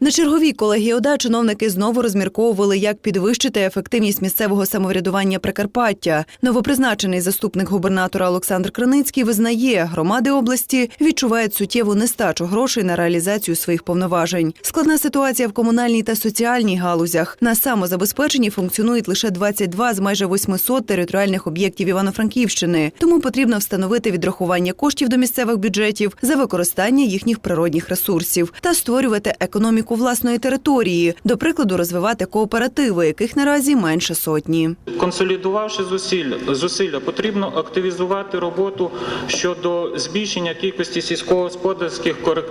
На черговій колегії ОДА чиновники знову розмірковували, як підвищити ефективність місцевого самоврядування Прикарпаття. Новопризначений заступник губернатора Олександр Криницький визнає, громади області відчувають суттєву нестачу грошей на реалізацію своїх повноважень. Складна ситуація в комунальній та соціальній галузях. На самозабезпеченні функціонують лише 22 з майже 800 територіальних об'єктів Івано-Франківщини. Тому потрібно встановити відрахування коштів до місцевих бюджетів за використання їхніх природних ресурсів та створювати економіку власної території, до прикладу, розвивати кооперативи, яких наразі менше сотні. Консолідувавши зусилля, зусилля, потрібно активізувати роботу щодо збільшення кількості сільськогосподарських е,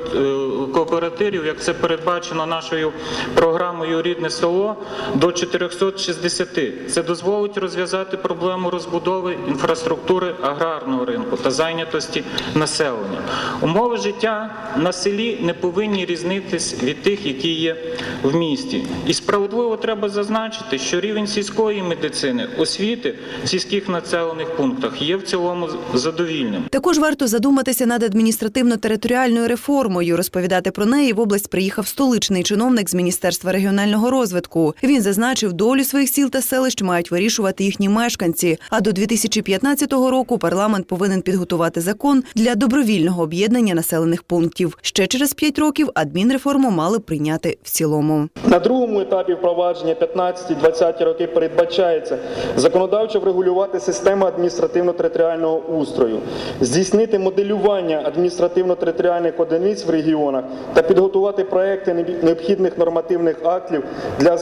кооперативів, як це передбачено нашою програмою Рідне село до 460. Це дозволить розв'язати проблему розбудови інфраструктури аграрного ринку та зайнятості населення. Умови життя на селі не повинні різнитись від тих, які є в місті. І справедливо треба зазначити, що рівень сільської медицини, освіти в сільських населених пунктах є в цілому задовільним. Також варто задуматися над адміністративно-територіальною реформою. Розповідати про неї в область приїхав столичний чиновник з Міністерства регіонального розвитку. Він зазначив, долю своїх сіл та селищ мають вирішувати їхні мешканці. А до 2015 року парламент повинен підготувати закон для добровільного об'єднання населених пунктів. Ще через п'ять років адмінреформу мали прийняти в цілому. На другому етапі впровадження 15-20 роки передбачається законодавчо врегулювати систему адміністративно-територіального устрою, здійснити моделювання адміністративно-територіальних одиниць в регіонах та підготувати проекти необхідних нормативних актів для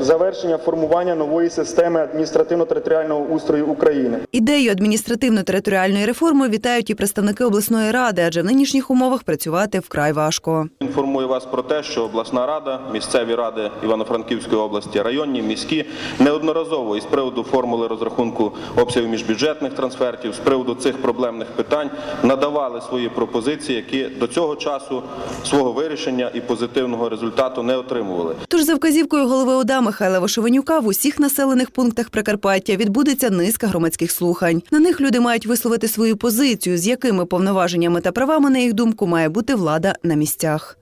завершення формування нової системи адміністративно-територіального устрою України. Ідею адміністративно-територіальної реформи вітають і представники обласної ради, адже в нинішніх умовах працювати вкрай важко. Інформую вас про те, що обласна рада, місцеві ради Івано-Франківської області, районні, міські неодноразово із приводу формули розрахунку обсягів міжбюджетних трансфертів, з приводу цих проблемних питань надавали свої пропозиції, які до цього часу свого вирішення і позитивного результату не отримували. Тож за вказівкою голови ОДА Михайла Вишиванюка в усіх населених пунктах Прикарпаття відбудеться низка громадських слухань. На них люди мають висловити свою позицію, з якими повноваженнями та правами, на їх думку, має бути влада на місцях.